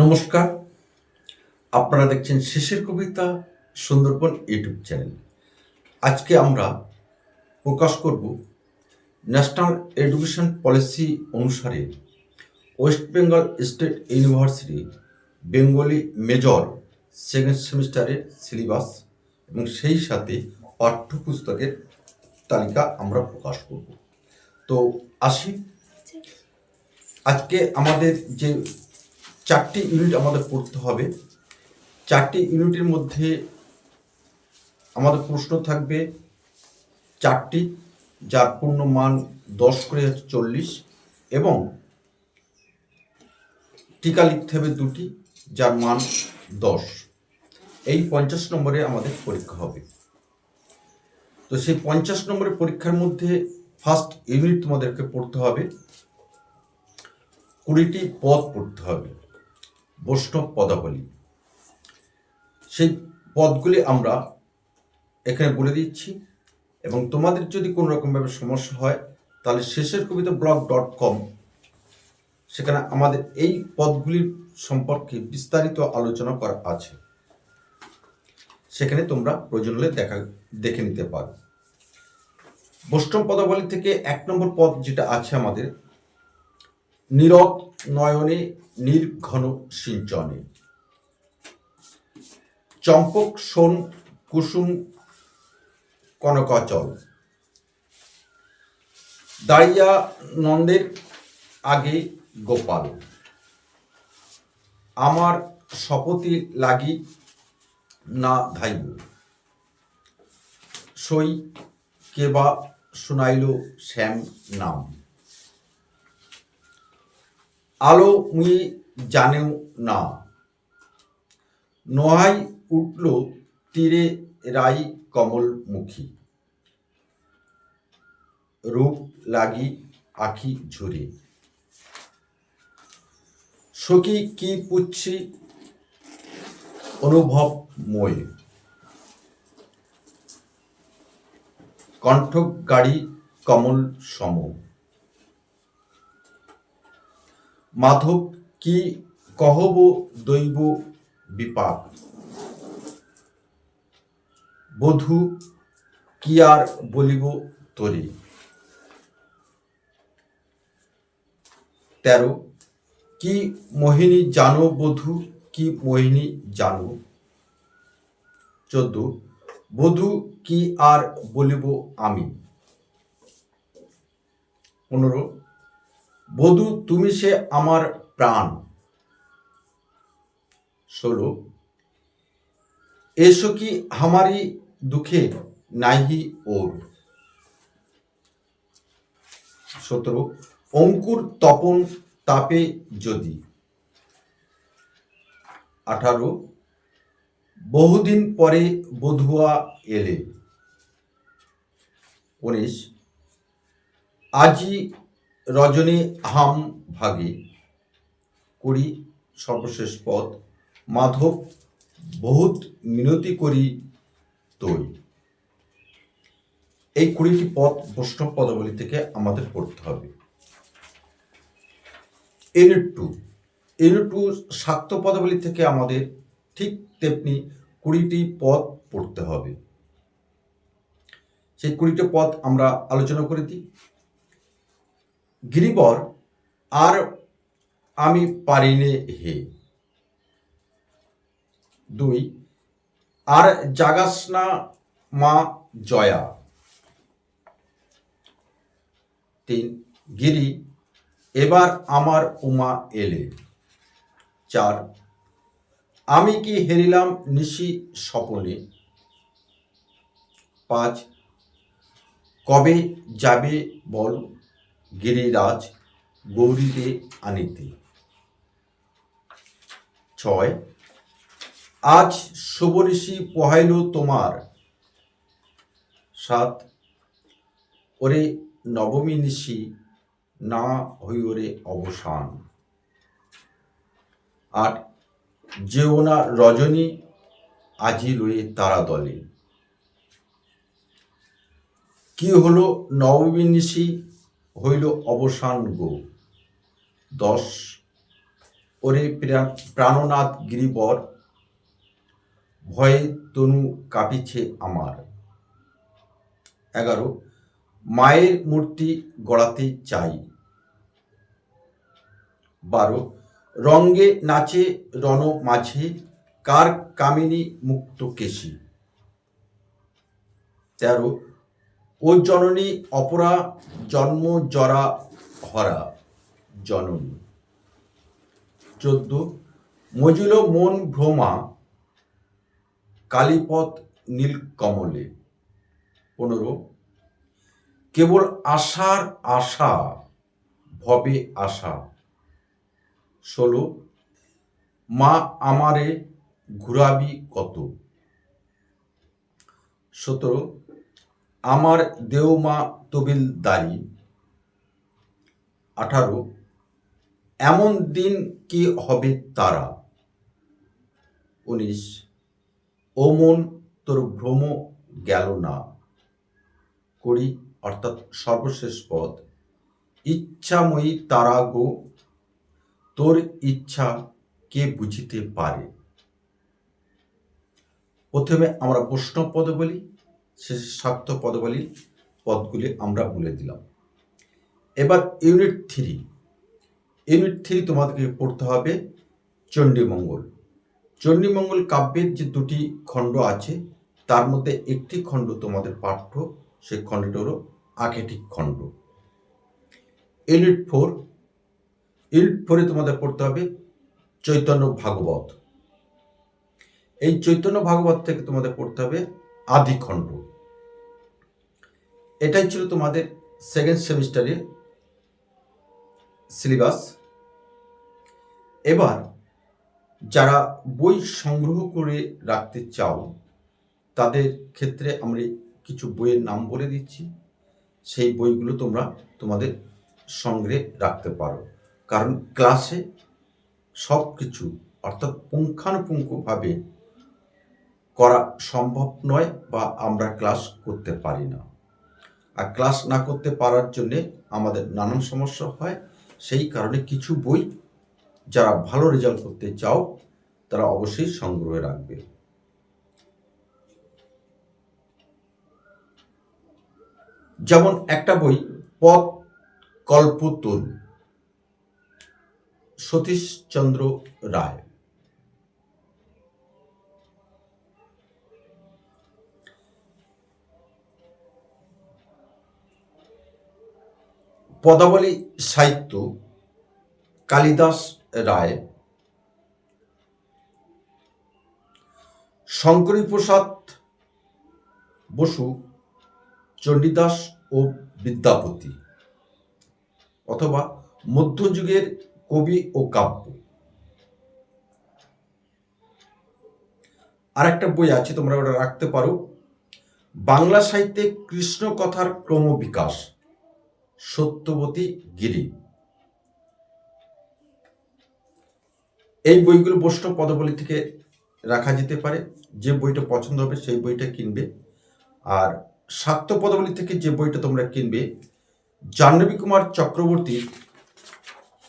নমস্কার। আপনারা দেখছেন শেষের কবিতা, সুন্দরবন ইউটিউব চ্যানেল। আজকে আমরা প্রকাশ করব ন্যাশনাল এডুকেশন পলিসি অনুসারে West Bengal State University Bengali major second সেমিস্টারের সিলেবাস এবং সেই সাথে পাঠ্যপুস্তকের তালিকা আমরা প্রকাশ করব। তো আসি। আজকে আমাদের যে চারটি ইউনিট আমাদের পড়তে হবে। চারটি ইউনিটের মধ্যে আমাদের প্রশ্ন থাকবে, চারটি যার পূর্ণ মান দশ করে হচ্ছে চল্লিশ এবং টিকা লিখতে হবে দুটি যার মান দশ। এই পঞ্চাশ নম্বরে আমাদের পরীক্ষা হবে। তো সেই পঞ্চাশ নম্বরের পরীক্ষার মধ্যে ফার্স্ট ইউনিট তোমাদেরকে পড়তে হবে। কুড়িটি পদ পড়তে হবে। বৈষ্ণব পদাবলী। সেই পদগুলি আমরা এখানে বলে দিচ্ছি এবং তোমাদের যদি কোনো রকমভাবে সমস্যা হয়, তাহলে শেষের কবিতা ব্লগ ডট কম সেখানে আমাদের এই পদগুলির সম্পর্কে বিস্তারিত আলোচনা করা আছে। সেখানে তোমরা প্রয়োজন হলে দেখা, দেখে নিতে পারো। বৈষ্ণব পদাবলী থেকে এক নম্বর পদ যেটা আছে আমাদের নীরব নয়নে নির্ঘন সিঞ্চনে। চম্পক, সোন, কুসুম, কনকাচল। দাঁড়িয়া নন্দের আগে গোপাল। আমার শপথে লাগি না ধাইব। সই কেবা শুনাইল শ্যাম নাম। আলো মুই জানেও না। নহাই উঠল তীরে রাই কমল মুখী রূপ লাগি আখি ঝুরে। সখী কি পুচ্ছি অনুভব মই। কণ্ঠ গাড়ি কমল সম। মাধব কি কহব দৈব বিপাক? বধূ কি আর বলিব তরি? তেরো, কি মোহিনী জানো বধূ, কি মোহিনী জানো? চোদ্দ, বধূ কি আর বলিব আমি? পনেরো বধূ, তুমি সে আমার প্রাণ। ষোলো, এসো কি হামারি দুঃখে নাহি ওর? সতেরো, অঙ্কুর তপন তাপে যদি। আঠারো, বহুদিন পরে বধুয়া এলে। উনিশ, আজি রজনী হাম ভাগে করি সর্বশেষ পদ। মাধব, বহুত মিনতি করি তৈ এই কুড়িটি পদ বৈষ্ণব পদাবলী থেকে আমাদের পড়তে হবে। ইউনিট টু ইউনিট টু শাক্ত পদাবলী থেকে আমাদের ঠিক তেমনি কুড়িটি পদ পড়তে হবে। সেই কুড়িটি পদ আমরা আলোচনা করে দিই। গিরিবর, আর আমি পারিনে হে। দুই, আর জাগাস না মা জয়া। তিন, গিরি, এবার আমার উমা এলে। চার, আমি কি হেরিলাম নিশি স্বপনে? পাঁচ, কবে যাবে বল? গিরিরাজ গৌরীরে আনিতে ছয়, আজ শুভঋষি পোহাইল তোমার। সাত, ওরে নবমী নিশি না হইওরে অবসান। আট, যেও না রজনী, আজি লয়ে তারা দলে। কি হলো নবমী নিশি হইল অবসান গো। দশ। ওরে প্রাণনাথ গিরিবর, ভয়ে তনু কাঁপিছে আমার। এগারো। মায়ের মূর্তি গড়াতে চাই। বারো। রঙ্গে নাচে রণ মাঝে, কার কামিনী মুক্ত কেশী। তেরো। ও জননী অপরা জন্ম জরা হরা জননী। চোদ্দ, মজুল মন ভ্রমা কালীপথ নীলকমলে পনেরো, কেবল আশার আশা ভবে আশা। ষোলো, মা আমারে ঘুরাবি কত? সতেরো আমার দেওমা তবিল দায়ী আঠারো, এমন দিন কি হবে তারা? উনিশ ও মন তোর ভ্রম গেল না? করি অর্থাৎ সর্বশেষ পদ। ইচ্ছাময়ী তারা গো, তোর ইচ্ছা কে বুঝিতে পারে? প্রথমে আমরা বৈষ্ণব পদ বলি শেষে শাক্ত পদ পদগুলি আমরা বলে দিলাম। এবার ইউনিট থ্রি। ইউনিট থ্রি তোমাদেরকে পড়তে হবে চণ্ডীমঙ্গল। চণ্ডীমঙ্গল কাব্যের যে দুটি খণ্ড আছে, তার মধ্যে একটি খণ্ড তোমাদের পাঠ্য, সেই খণ্ডটি হলো আখেটিক খণ্ড। Unit four. ইউনিট ফোরে তোমাদের পড়তে হবে চৈতন্য ভাগবত। এই চৈতন্য ভাগবত থেকে তোমাদের পড়তে হবে আদি খণ্ড এটাই ছিল তোমাদের সেকেন্ড সেমিস্টারে সিলেবাস এবার যারা বই সংগ্রহ করে রাখতে চাও, তাদের ক্ষেত্রে আমরা কিছু বইয়ের নাম বলে দিচ্ছি। সেই বইগুলো তোমরা তোমাদের সংগ্রহে রাখতে পারো। কারণ ক্লাসে সব কিছু অর্থাৎ পুঙ্খানুপুঙ্খভাবে করা সম্ভব নয় বা আমরা ক্লাস করতে পারি না। আর ক্লাস না করতে পারার জন্যে আমাদের নানান সমস্যা হয়। সেই কারণে কিছু বই যারা ভালো রেজাল্ট করতে চাও, তারা অবশ্যই সংগ্রহে রাখবে। যেমন একটা বই, পথ কল্পতরু সতীশচন্দ্র রায়। পদাবলী সাহিত্য, কালিদাস রায় শঙ্করী প্রসাদ বসু, চণ্ডীদাস ও বিদ্যাপতি অথবা মধ্যযুগের কবি ও কাব্য। আর একটা বই আছে, তোমরা ওটা রাখতে পারো। বাংলা সাহিত্যে কৃষ্ণ কথার ক্রমবিকাশ। সত্যবতী গিরি। এই বইগুলো বৈষ্ণব পদবলী থেকে রাখা যেতে পারে। যে বইটা পছন্দ হবে সেই বইটা কিনবে। আর শাক্ত পদবলী থেকে যে বইটা তোমরা কিনবে, জাহ্নবী কুমার চক্রবর্তীর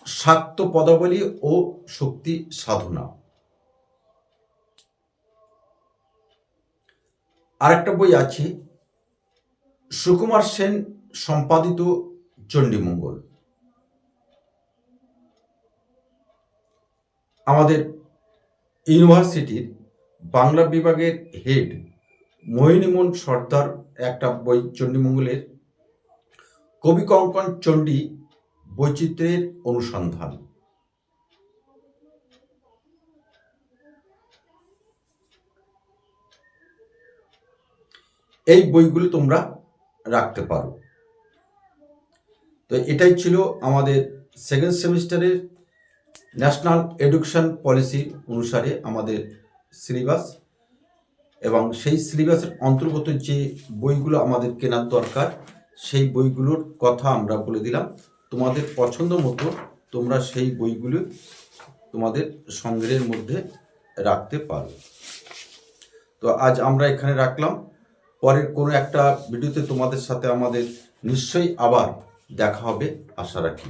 শাক্ত পদাবলী ও শক্তি সাধনা। আরেকটা বই আছে, সুকুমার সেন সম্পাদিত চণ্ডীমঙ্গল আমাদের ইউনিভার্সিটির বাংলা বিভাগের হেড মোহিনীমোহন সর্দার, একটা বই চণ্ডীমঙ্গলের কবি কঙ্কন চণ্ডী বৈচিত্র্যের অনুসন্ধান। এই বইগুলো তোমরা রাখতে পারো। তো এটাই ছিল আমাদের সেকেন্ড সেমিস্টারের ন্যাশনাল এডুকেশন পলিসি অনুসারে আমাদের সিলেবাস এবং সেই সিলেবাসের অন্তর্গত যে বইগুলো আমাদের কেনার দরকার, সেই বইগুলোর কথা আমরা বলে দিলাম। তোমাদের পছন্দ মতো তোমরা সেই বইগুলো তোমাদের সংগ্রহের মধ্যে রাখতে পারো। তো আজ আমরা এখানে রাখলাম। পরের কোনো একটা ভিডিওতে তোমাদের সাথে আমাদের নিশ্চয়ই আবার দেখা হবে আশা রাখি।